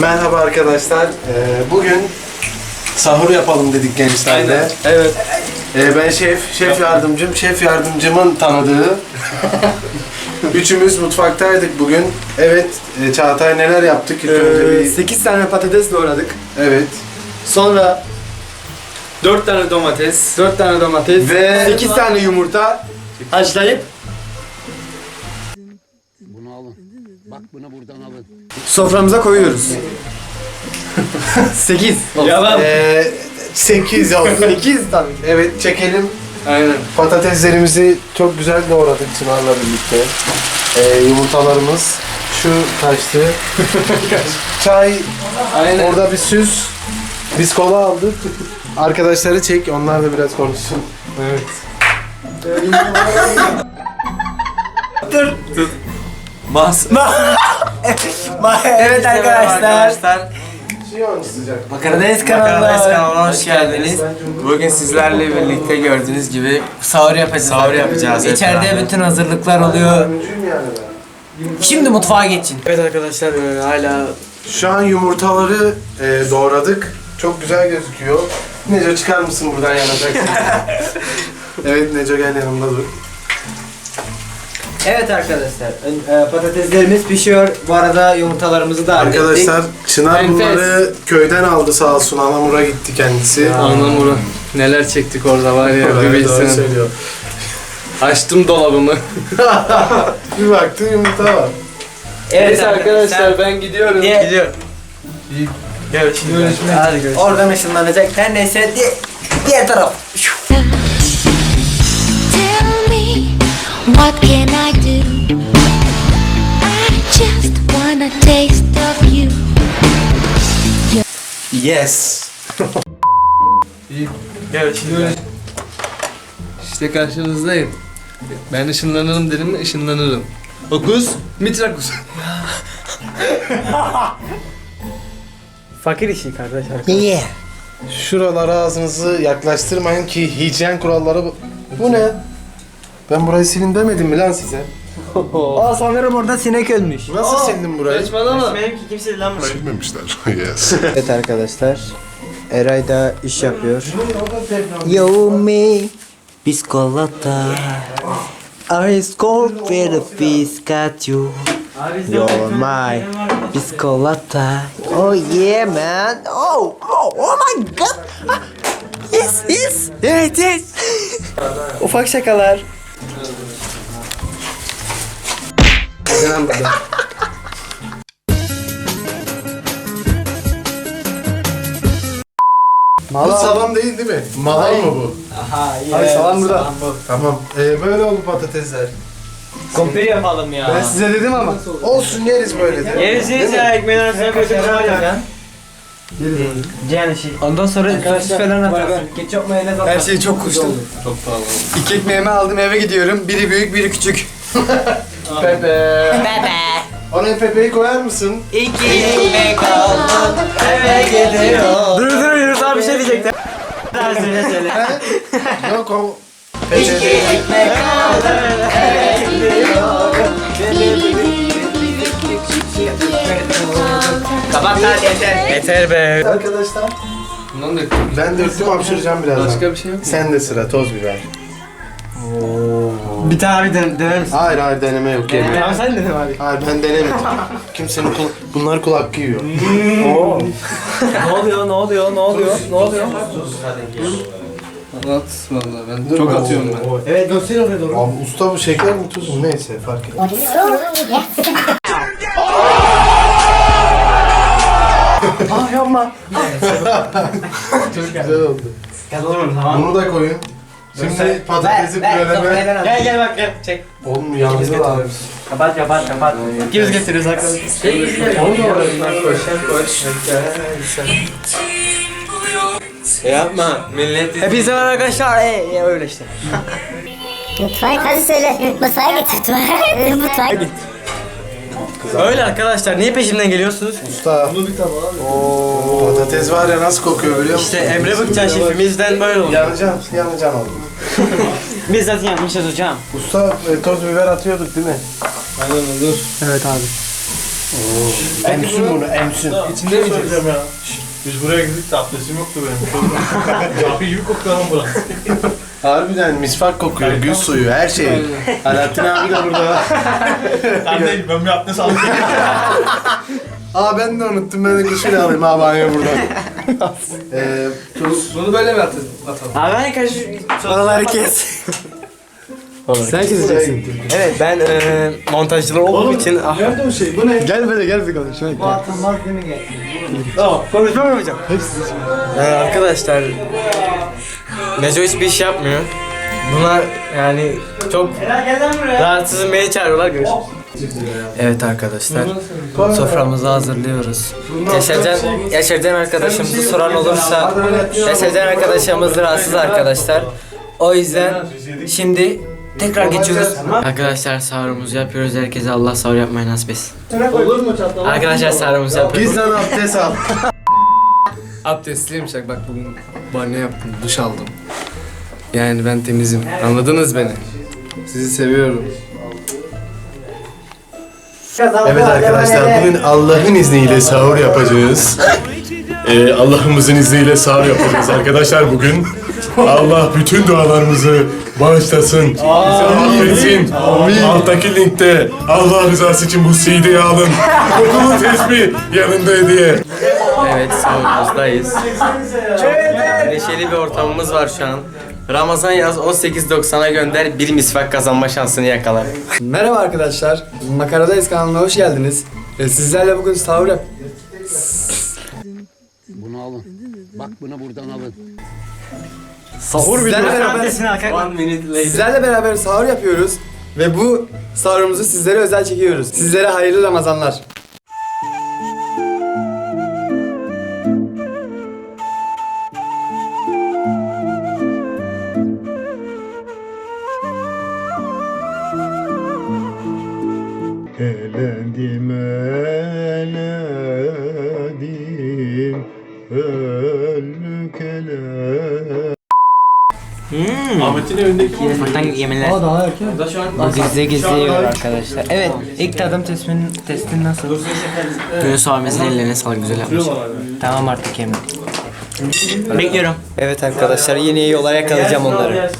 Merhaba arkadaşlar. Ee, bugün sahur yapalım dedik gençlerle. Evet. Ee, ben şef, şef yardımcım, şef yardımcımın tanıdığı. Üçümüz mutfaktaydık bugün. Evet, e, Çağatay neler yaptık? İlk önce bir... 8 tane patates doğradık. Evet. Sonra 4 tane domates. 4 tane domates Ve- 8 tane yumurta haşlayıp Bunu alın. Bak bunu buradan alın. soframıza koyuyoruz. 8. Yalan. Ee, 8 oldu. 8 tabii. evet, çekelim. Aynen. Patateslerimizi çok güzel doğradık Çınar'la birlikte. Ee, yumurtalarımız şu taştı. Çay Aynen. Orada bir süs. Biz kola aldık. Arkadaşları çek, onlar da biraz konuşsun. Evet. Mas. Evet arkadaşlar. Siyon sıcak. Karadeniz Karadeniz kanalına kanalına hoş geldiniz. Bugün sizlerle birlikte gördüğünüz gibi sahur yapacağız. Sahur yapacağız hep İçeride beraber. bütün hazırlıklar oluyor. Öncüyüm yani ben. Şimdi mutfağa geçin. Evet arkadaşlar e, hala Şu an yumurtaları e, doğradık. Çok güzel gözüküyor. Neco çıkar mısın buradan yanacaksın? evet Neco gel yanımda dur. Evet arkadaşlar. e, Patateslerimiz pişiyor. Bu arada yumurtalarımızı da hallettik. Arkadaşlar Çınar Enfes. bunları köyden aldı sağ olsun. Anamur'a gitti kendisi. Anamuru neler çektik orada var ya bir Evet, doğru söylüyor. Açtım dolabımı. Bir baktı yumurta var. Evet Neyse arkadaşlar ben gidiyorum. Diye- Gidiyorum. Görüşürüz. Hadi görüşürüz. Oradan ışınlanacak. Her neyse di- diğer taraf. Tell what can I do? I just wanna taste of you. Yes. Görüşürüz. İşte karşınızdayım. Ben ışınlanırım dedim mi ışınlanırım. Okus, mitrakus. Fakir işi kardeş arkadaş. Yeah. Şuralara ağzınızı yaklaştırmayın ki hijyen kuralları. Bu ne? Ben burayı silin demedim mi lan size? Aa sanırım orada sinek ölmüş. Nasıl sildin burayı? Saçmalama. yes. Evet arkadaşlar. Eray da iş yapıyor. Yo me Biscolata Ice cold with a pistachio You're my Biscolata Oh yeah man Oh oh, oh my god Ah, Yes yes Evet yes Ufak şakalar Burada. Bu salam değil değil mi? Malay mı bu? Abi salam burada. Tamam. Ee, böyle oldu patatesler. Kumpir yapalım ya Ben size dedim ama. Olsun yeriz böyle de. Yeriz yeriz ya ekmeğin arasına koyduk Cihan işi. Ondan sonra sosis falan atarsın. Ketçap mayonez atarsın. Her şeyi çok kuştum. Çok pahalı. İki ekmeğimi aldım eve gidiyorum. Biri büyük biri küçük. Pepe. Bebe. Ona Pepe'yi koyar mısın? İki ekmek aldım eve gidiyor. Dur dur Yunus abi bir şey diyecekti. Söyle söyle. Yok o. İki ekmek aldım eve gidiyor. Kapat lan yeter. Yeter be. Arkadaşlar. Bundan da Ben döktüm hapşıracağım birazdan. Başka bir şey yok mu? Sen de sıra toz biber. Bir tane abi den dener misin? Hayır hayır deneme yok yemeğe. Tamam sen dene abi. Hayır ben denemedim. Kimsenin kul... Bunlar kul hakkı yiyor. ne oluyor ne oluyor ne oluyor ne oluyor? At vallahi ben çok atıyorum ben. Evet göster oraya doğru. Abi usta bu şeker mi tuz mu neyse fark etmez. Ah yapma. Çok güzel oldu. Gel oğlum tamam. Bunu da koyun. Şimdi patatesi püreleme. Gel gel bak gel çek. Oğlum yalnız abi. Kapat kapat kapat. İkimiz getiriyoruz arkadaşlar. Onu da oraya koy. Yapma millet Hepinize merhaba arkadaşlar. Ee, ya öyle işte. Mutfağa hadi söyle. Mutfağa git mutfağa. Mutfağa git. Öyle arkadaşlar. Niye peşimden geliyorsunuz? Usta. Oo, patates var ya nasıl kokuyor biliyor musun? İşte Emre Bıkçan şefimizden böyle oldu. Yanacaksın, yanacaksın oğlum. Biz zaten yapmışız hocam. Usta e, toz biber atıyorduk değil mi? Aynen olur. Evet abi. Emsün bunu emsün. İçinde mi yiyeceğim ya? Biz buraya gittik de abdestim yoktu benim. Cami gibi koktu lan burası. Harbiden misvak kokuyor, gül suyu, her şey. Alaaddin abi de burada. Ben değil, ben bir abdest aldım. Aa ben de unuttum, ben de kuşuyla alayım abi banyo buradan. Tuz. Bunu böyle mi atalım? Abi ben kaç... Oraları kes. Sen keseceksin. Evet ben e, montajcılar olduğum için... Ah, Nerede o şey? Bu ne? Gel böyle gel bir konuş. Şöyle gel. konuşmam yapacağım. Ee, arkadaşlar... Neco hiçbir iş yapmıyor. Bunlar yani çok rahatsızım beni çağırıyorlar görüşürüz. Evet arkadaşlar soframızı hazırlıyoruz. Yaşarcan, Yaşarcan arkadaşımızı soran olursa Yaşarcan arkadaşımız rahatsız arkadaşlar. O yüzden şimdi tekrar geçiyoruz. Arkadaşlar sahurumuzu yapıyoruz. Herkese Allah sahur yapmayı nasip etsin. Olur mu çatal? Arkadaşlar sahurumuzu yapıyoruz. Gizlen abdest al. Abdestliyim Şak bak bugün banyo yaptım, duş aldım. Yani ben temizim. Anladınız beni. Sizi seviyorum. Evet arkadaşlar bugün Allah'ın izniyle sahur yapacağız. Ee, Allah'ımızın izniyle sahur yapacağız arkadaşlar bugün. Allah bütün dualarımızı bağışlasın. Affetsin. Alttaki linkte Allah rızası için bu CD'yi alın. Kokulu tesbih yanında hediye. Evet sahurumuzdayız. Çok neşeli bir ortamımız var şu an. Ramazan yaz 18.90'a gönder bir misvak kazanma şansını yakalar. Merhaba arkadaşlar. Makaradayız kanalına hoş geldiniz. Ee, sizlerle bugün sahur yap... Bunu alın. Bak bunu buradan alın. Sahur sizlerle beraber, One minute later. sizlerle beraber sahur yapıyoruz. Ve bu sahurumuzu sizlere özel çekiyoruz. Sizlere hayırlı Ramazanlar. Eledim Öllük ele Ahmet'in evindeki Ufaktan yemeler. O gizli gizli yiyor arkadaşlar. Evet ilk tadım testinin testin nasıl? Yunus abimizin ellerine sağlık güzel yapmış. Tamam artık yemek. Bekliyorum. Evet arkadaşlar yeni yola yakalayacağım onları.